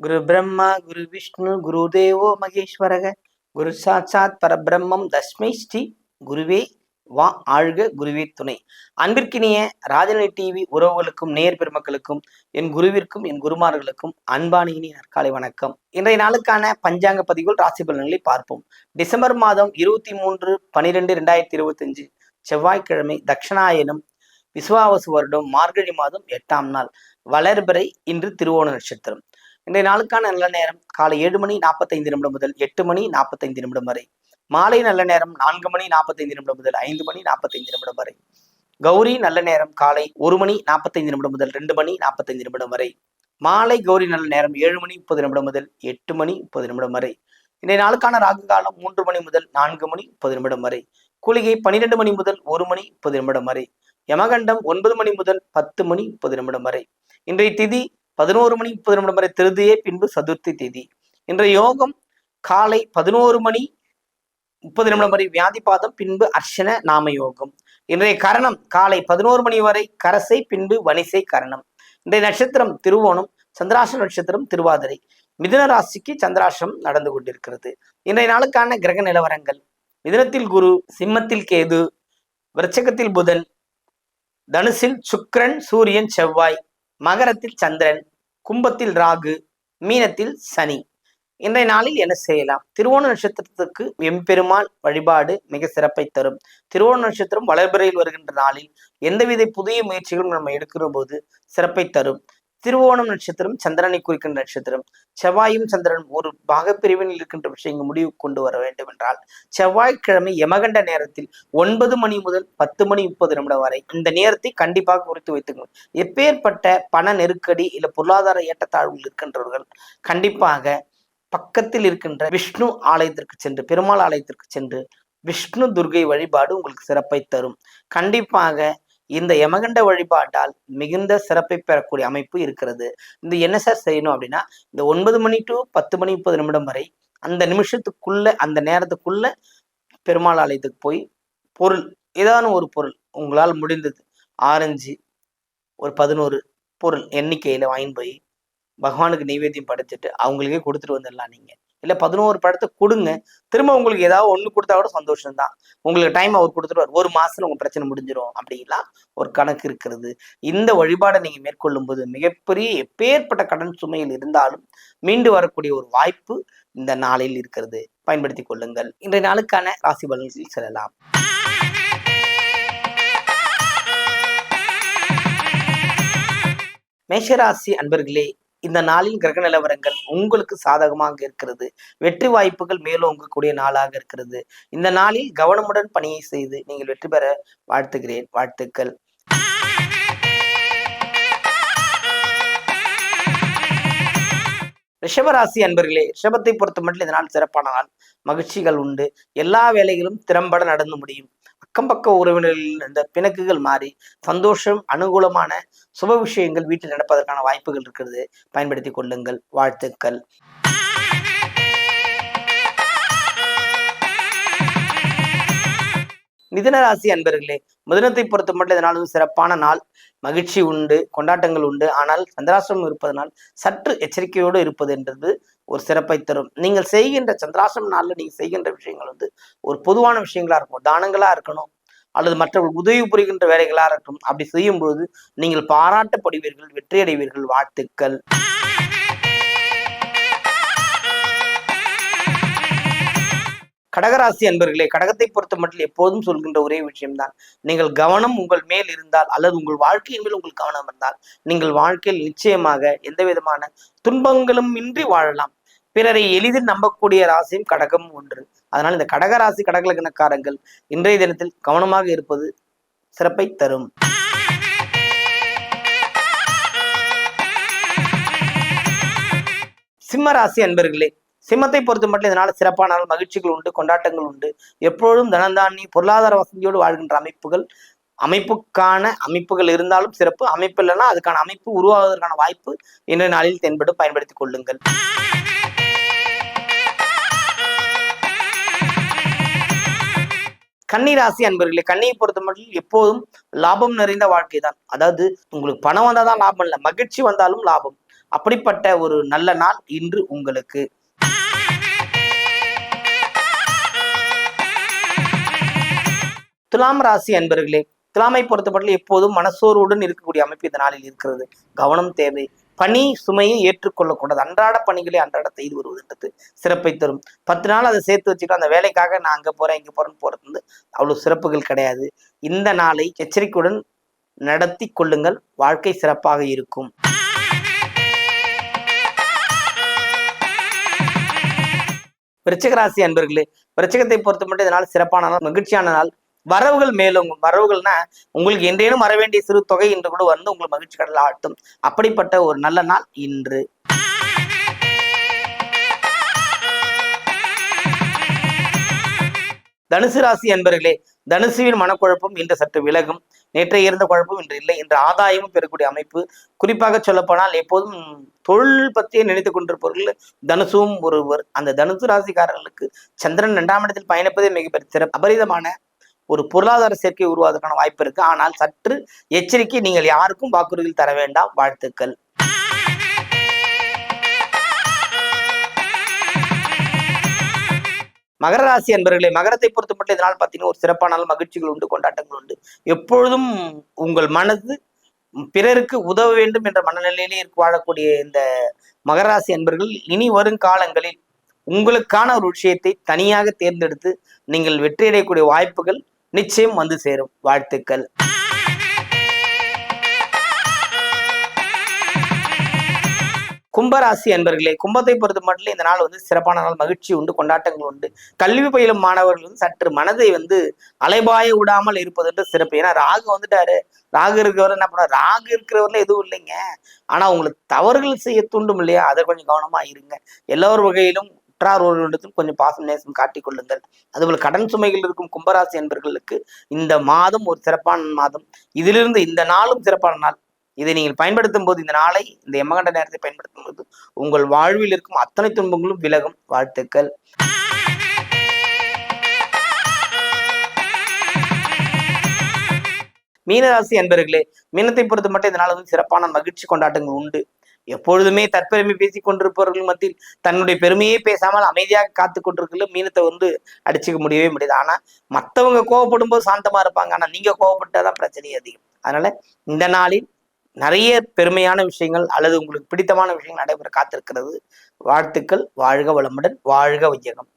குரு பிரம்மா குரு விஷ்ணு குரு தேவோ மகேஸ்வரக குரு சாட்சாத் பரபிரம்மம் தஸ்மை ஸ்ரீ குருவே வா ஆழ்க குருவே துணை. அன்பிற்கினிய ராஜநிலை டிவி உறவுகளுக்கும் நேர் பெருமக்களுக்கும் என் குருவிற்கும் என் குருமார்களுக்கும் அன்பானியினி நற்காலை வணக்கம். இன்றைய நாளுக்கான பஞ்சாங்க பதிவுகள் ராசி பலன்களை பார்ப்போம். டிசம்பர் மாதம் இருபத்தி மூன்று பனிரெண்டு ரெண்டாயிரத்தி இருபத்தஞ்சு செவ்வாய்க்கிழமை தட்சிணாயனம் விசுவாவசு வருடம் மார்கழி மாதம் எட்டாம் நாள் வளர்பிறை இன்று திருவோண நட்சத்திரம். இன்றைய நாளுக்கான நல்ல நேரம் காலை ஏழு மணி நாற்பத்தைந்து நிமிடம் முதல் எட்டு மணி நாற்பத்தைந்து நிமிடம் வரை. மாலை நல்ல நேரம் நான்கு மணி நாற்பத்தைந்து நிமிடம் முதல் ஐந்து மணி நாற்பத்தைந்து நிமிடம் வரை. கௌரி நல்ல நேரம் காலை ஒரு மணி நாற்பத்தைந்து நிமிடம் முதல் ரெண்டு மணி நாற்பத்தைந்து நிமிடம் வரை. மாலை கௌரி நல்ல நேரம் ஏழு மணி முப்பது நிமிடம் முதல் எட்டு மணி முப்பது நிமிடம் வரை. இன்றைய நாளுக்கான ராகு காலம் மூன்று மணி முதல் நான்கு மணி முப்பது நிமிடம் வரை. குளிகை பன்னிரெண்டு மணி முதல் ஒரு மணி முப்பது நிமிடம் வரை. யமகண்டம் ஒன்பது மணி முதல் பத்து மணி முப்பது நிமிடம் வரை. இன்றைய திதி பதினோரு மணி முப்பது நிமிடம் வரை திருதியே பின்பு சதுர்த்தி திதி. இன்றைய யோகம் காலை பதினோரு மணி முப்பது நிமிடம் வரை வியாதி பாதம் பின்பு அர்ச்சன நாம யோகம். இன்றைய கரணம் காலை பதினோரு மணி வரை கரசை பின்பு வனிசை கரணம். இன்றைய நட்சத்திரம் திருவோணம் சந்திராசன நட்சத்திரம் திருவாதிரை. மிதுன ராசிக்கு சந்திராசம் நடந்து கொண்டிருக்கிறது. இன்றைய நாளுக்கான கிரக நிலவரங்கள். மிதுனத்தில் குரு சிம்மத்தில் கேது விருச்சகத்தில் புதன் தனுசில் சுக்கிரன் சூரியன் செவ்வாய். மகரத்தில் சந்திரன் கும்பத்தில் ராகு மீனத்தில் சனி. இன்றைய நாளில் என்ன செய்யலாம்? திருவோண நட்சத்திரத்துக்கு எம்பெருமான் வழிபாடு மிக சிறப்பை தரும். திருவோண நட்சத்திரம் வளர்பிறையில் வருகின்ற நாளில் எந்தவித புதிய முயற்சிகளும் நம்ம எடுக்கிற போது சிறப்பை தரும். திருவோணம் நட்சத்திரம் சந்திரனை குறிக்கின்ற நட்சத்திரம். செவ்வாயும் சந்திரனும் ஒரு பாகப்பிரிவினில் இருக்கின்ற விஷயங்கள் முடிவு கொண்டு வர வேண்டும் என்றால் செவ்வாய்க்கிழமை யமகண்ட நேரத்தில் ஒன்பது மணி முதல் பத்து மணி முப்பது நிமிடம் வரை இந்த நேரத்தை கண்டிப்பாக குறித்து வைத்துக்கணும் எப்பேற்பட்ட பண நெருக்கடி இல்ல பொருளாதார ஏற்றத்தாழ்வுகள் இருக்கின்றவர்கள் கண்டிப்பாக பக்கத்தில் இருக்கின்ற விஷ்ணு ஆலயத்திற்கு சென்று பெருமாள் ஆலயத்திற்கு சென்று விஷ்ணு துர்கை வழிபாடு உங்களுக்கு சிறப்பை தரும். கண்டிப்பாக இந்த யமகண்ட வழிபாட்டால் மிகுந்த சிறப்பை பெறக்கூடிய அமைப்பு இருக்கிறது. இந்த என்ன சார் செய்யணும் அப்படின்னா இந்த ஒன்பது மணி டு பத்து மணி முப்பது நிமிடம் வரை அந்த நிமிஷத்துக்குள்ள அந்த நேரத்துக்குள்ள பெருமாள் ஆலயத்துக்கு போய் பொருள் ஏதான ஒரு பொருள் உங்களால் முடிந்தது. ஆரஞ்சு ஒரு பதினோரு பொருள் எண்ணிக்கையில வாங்கி போய் பகவானுக்கு நைவேத்தியம் படைச்சிட்டு அவங்களுக்கே கொடுத்துட்டு வந்துடலாம் நீங்க. இல்ல பதினோரு படத்தை கொடுங்க. திரும்ப உங்களுக்கு ஏதாவது ஒண்ணு கொடுத்தா கூட சந்தோஷம் தான் உங்களுக்கு டைம் அவர் கொடுத்துருவார். ஒரு மாசத்துல உங்கள் பிரச்சனை முடிஞ்சிடும் அப்படிலாம் ஒரு கணக்கு இருக்கிறது. இந்த வழிபாடை நீங்கள் மேற்கொள்ளும் போது மிகப்பெரிய எப்பேற்பட்ட கடன் சுமையில் இருந்தாலும் மீண்டு வரக்கூடிய ஒரு வாய்ப்பு இந்த நாளில் இருக்கிறது. பயன்படுத்தி கொள்ளுங்கள். இன்றைய நாளுக்கான ராசி பலன்களில் செல்லலாம். மேஷராசி அன்பர்களே இந்த நாளின் கிரக நிலவரங்கள் உங்களுக்கு சாதகமாக இருக்கிறது. வெற்றி வாய்ப்புகள் மேலோங்கக்கூடிய நாளாக இருக்கிறது. இந்த நாளில் கவனமுடன் பணியை செய்து நீங்கள் வெற்றி பெற வாழ்த்துகிறேன். வாழ்த்துக்கள். ரிஷபராசி அன்பர்களே ரிஷபத்தை பொறுத்த மட்டும் இந்த நாள் சிறப்பான நாள். மகிழ்ச்சிகள் உண்டு. எல்லா வேலைகளும் திறம்பட நடந்து முடியும். அக்கம் பக்க உறவினர்களில் இருந்த பிணக்குகள் மாறி சந்தோஷம் அனுகூலமான சுப விஷயங்கள் வீட்டில் நடப்பதற்கான வாய்ப்புகள் இருக்கிறது. பயன்படுத்தி கொள்ளுங்கள். வாழ்த்துக்கள். மிதனராசி அன்பர்களே மிதனத்தை பொறுத்த மட்டும் இதனாலும் சிறப்பான நாள். மகிழ்ச்சி உண்டு கொண்டாட்டங்கள் உண்டு. ஆனால் சந்திராசிரமம் இருப்பதனால் சற்று எச்சரிக்கையோடு இருப்பது என்றது ஒரு சிறப்பை தரும். நீங்கள் செய்கின்ற சந்திராசிரம நாளில் நீங்கள் செய்கின்ற விஷயங்கள் வந்து ஒரு பொதுவான விஷயங்களா இருக்கும் தானங்களா இருக்கணும். அல்லது மற்றவர்கள் உதவி புரிகின்ற வேலைகளா இருக்கட்டும். அப்படி செய்யும் பொழுது நீங்கள் பாராட்டப்படுவீர்கள் வெற்றியடைவீர்கள். வாழ்த்துக்கள். கடகராசி அன்பர்களே கடகத்தை பொறுத்த மட்டும் எப்போதும் சொல்கின்ற ஒரே விஷயம்தான். நீங்கள் கவனம் உங்கள் மேல் இருந்தால் அல்லது உங்கள் வாழ்க்கையின் மேல் உங்கள் கவனம் இருந்தால் நீங்கள் வாழ்க்கையில் நிச்சயமாக எந்த விதமான துன்பங்களும் இன்றி வாழலாம். பிறரை எளிதில் நம்பக்கூடிய ராசியும் கடகம் ஒன்று. அதனால் இந்த கடகராசி கடகலக்கணக்காரங்கள் இன்றைய தினத்தில் கவனமாக இருப்பது சிறப்பை தரும். சிம்ம ராசி அன்பர்களே சிம்மத்தை பொறுத்த மட்டும் இதனால சிறப்பான மகிழ்ச்சிகள் உண்டு கொண்டாட்டங்கள் உண்டு. எப்பொழுதும் தனந்தானி பொருளாதார வசதியோடு வாழ்கின்ற அமைப்புகள் அமைப்புக்கான அமைப்புகள் இருந்தாலும் சிறப்பு அமைப்பு இல்லைன்னா அதுக்கான அமைப்பு உருவாவதற்கான வாய்ப்பு இன்றைய நாளில் தென்படும் பயன்படுத்திக் கொள்ளுங்கள். கன்னிராசி அன்பர்களே கண்ணியை பொறுத்த மட்டும் எப்போதும் லாபம் நிறைந்த வாழ்க்கை தான். அதாவது உங்களுக்கு பணம் வந்தாதான் லாபம் இல்லை மகிழ்ச்சி வந்தாலும் லாபம். அப்படிப்பட்ட ஒரு நல்ல நாள் இன்று உங்களுக்கு. துலாம் ராசி அன்பர்களே துலாமை பொறுத்தப்பட்டு எப்போதும் மனசோர்வுடன் இருக்கக்கூடிய அமைப்பு இந்த நாளில் இருக்கிறது. கவனம் தேவை. பணி சுமையை ஏற்றுக்கொள்ளக்கூடாது. அன்றாட பணிகளை அன்றாட செய்து வருவதுன்றது சிறப்பை தரும். பத்து நாள் அதை சேர்த்து வச்சுட்டு அந்த வேலைக்காக நான் அங்கே போறேன் இங்கே போகிறேன்னு போறது வந்து அவ்வளவு சிறப்புகள் கிடையாது. இந்த நாளை எச்சரிக்கையுடன் நடத்தி கொள்ளுங்கள். வாழ்க்கை சிறப்பாக இருக்கும். விருச்சகராசி அன்பர்களே விருச்சகத்தை பொறுத்த மட்டும் இதனால் சிறப்பான நாள் மகிழ்ச்சியான நாள். வரவுகள் மேலும் வரவுகள்னா உங்களுக்கு என்றேனும் வர வேண்டிய சிறு தொகை என்று கூட வந்து உங்கள் மகிழ்ச்சி கடல் ஆட்டும். அப்படிப்பட்ட ஒரு நல்ல நாள் இன்று. தனுசு ராசி அன்பர்களே தனுசுவின் மனக்குழப்பம் இன்று சற்று விலகும். நேற்றைய இருந்த குழப்பம் இன்று இல்லை. இன்று ஆதாயமும் பெறக்கூடிய அமைப்பு. குறிப்பாக சொல்லப்போனால் எப்போதும் தொழில் பற்றியே நினைத்து கொண்டிருப்பவர்கள் தனுசுவும் ஒருவர். அந்த தனுசு ராசிக்காரர்களுக்கு சந்திரன் இரண்டாம் இடத்தில் பயணிப்பதே மிகப்பெரிய சிறப்பு. அபரிதமான ஒரு பொருளாதார சேர்க்கை உருவாவதற்கான வாய்ப்பு இருக்கு. ஆனால் சற்று எச்சரிக்கை நீங்கள் யாருக்கும் வாக்குறுதிகள் தர வேண்டாம். வாழ்த்துக்கள். மகர ராசி அன்பர்களே மகரத்தை பொறுத்த மட்டும் இதனால் பார்த்தீங்கன்னா ஒரு சிறப்பான மகிழ்ச்சிகள் உண்டு கொண்டாட்டங்கள் உண்டு. எப்பொழுதும் உங்கள் மனது பிறருக்கு உதவ வேண்டும் என்ற மனநிலையிலே வாழக்கூடிய இந்த மகர ராசி அன்பர்கள். இனி வரும் காலங்களில் உங்களுக்கான ஒரு விஷயத்தை தனியாக தேர்ந்தெடுத்து நீங்கள் வெற்றியடையக்கூடிய வாய்ப்புகள் நிச்சயம் வந்து சேரும். வாழ்த்துக்கள். கும்பராசி அன்பர்களே கும்பத்தை பொறுத்த மட்டும் இந்த நாள் வந்து சிறப்பான நாள். மகிழ்ச்சி உண்டு கொண்டாட்டங்கள் உண்டு. கல்வி பயிலும் மாணவர்கள் வந்து சற்று மனதை வந்து அலைபாய விடாமல் இருப்பது என்று சிறப்பு. ஏன்னா ராகு வந்துட்டாரு. ராகு இருக்கிறவர் என்ன பண்ண ராகு இருக்கிறவர்ல எதுவும் இல்லைங்க. ஆனா உங்களுக்கு தவறுகள் செய்ய தூண்டும் இல்லையா? அதை கொஞ்சம் கவனமா இருங்க. எல்லோர் வகையிலும் உற்றார் ஒருவரிடத்தில் கொஞ்சம் பாசம் நேசம் காட்டிக் கொள்ளுங்கள். அதுபோல் கடன் சுமைகள் இருக்கும் கும்பராசி என்பர்களுக்கு இந்த மாதம் ஒரு சிறப்பான மாதம். இதிலிருந்து இந்த நாளும் சிறப்பான நாள். இதை நீங்கள் பயன்படுத்தும் போது இந்த நாளை இந்த எம்மகண்ட நேரத்தை பயன்படுத்தும் போது உங்கள் வாழ்வில் இருக்கும் அத்தனை துன்பங்களும் விலகும். வாழ்த்துக்கள். மீனராசி என்பர்களே மீனத்தை பொறுத்த மட்டும் இதனால் வந்து சிறப்பான மகிழ்ச்சி கொண்டாட்டங்கள் உண்டு. எப்பொழுதுமே தற்பெருமை பேசி கொண்டிருப்பவர்கள் மத்தியில் தன்னுடைய பெருமையே பேசாமல் அமைதியாக காத்து கொண்டிருக்கல மீனத்தை வந்து அடிச்சுக்க முடியவே முடியாது. ஆனா மற்றவங்க கோவப்படும் போது சாந்தமா இருப்பாங்க. ஆனா நீங்க கோவப்பட்டாதான் பிரச்சனை அதிகம். அதனால இந்த நாளில் நிறைய பெருமையான விஷயங்கள் அல்லது உங்களுக்கு பிடித்தமான விஷயங்கள் நடைபெற காத்திருக்கிறது. வாழ்த்துக்கள். வாழ்க வளமுடன். வாழ்க வையகம்.